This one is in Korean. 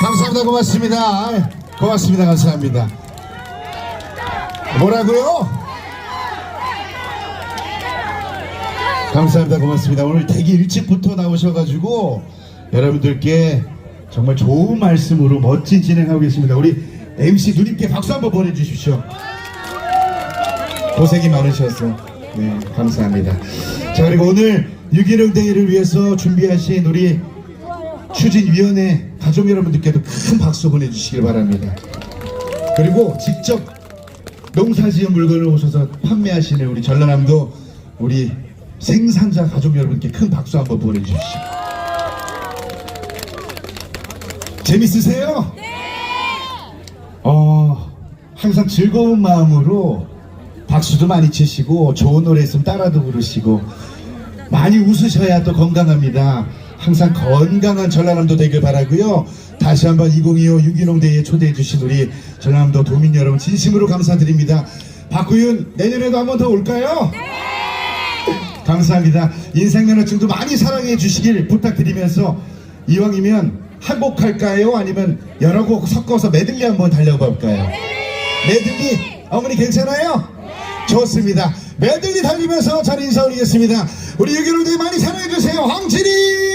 감사합니다. 고맙습니다. 고맙습니다. 감사합니다. 뭐라고요? 감사합니다. 고맙습니다. 오늘 되게 일찍부터 나오셔가지고 여러분들께 정말 좋은 말씀으로 멋진 진행하고 계십니다. 우리 MC 누님께 박수 한번 보내주십시오. 고생이 많으셔서. 네 감사합니다. 자 그리고 오늘 유기농 대회를 위해서 준비하신 우리 추진위원회 가족 여러분들께도 큰 박수 보내주시길 바랍니다. 그리고 직접 농사지은 물건을 오셔서 판매하시는 우리 전라남도 우리 생산자 가족 여러분께 큰 박수 한번 보내주십시오 재밌으세요? 네! 어, 항상 즐거운 마음으로 박수도 많이 치시고 좋은 노래 있으면 따라도 부르시고 많이 웃으셔야 또 건강합니다. 항상 건강한 전라남도 되길 바라고요. 다시 한번 2025 유기농 대회에 초대해 주신 우리 전라남도 도민 여러분 진심으로 감사드립니다. 박구윤 내년에도 한 번 더 올까요? 감사합니다. 인생면허증도 많이 사랑해 주시길 부탁드리면서 이왕이면 한 곡 할까요? 아니면 여러 곡 섞어서 메들리 한번 달려봐 볼까요? 메들리 어머니 괜찮아요? 좋습니다. 메들리 달리면서 잘 인사 올리겠습니다. 우리 대회 많이 사랑해 주세요. 황진이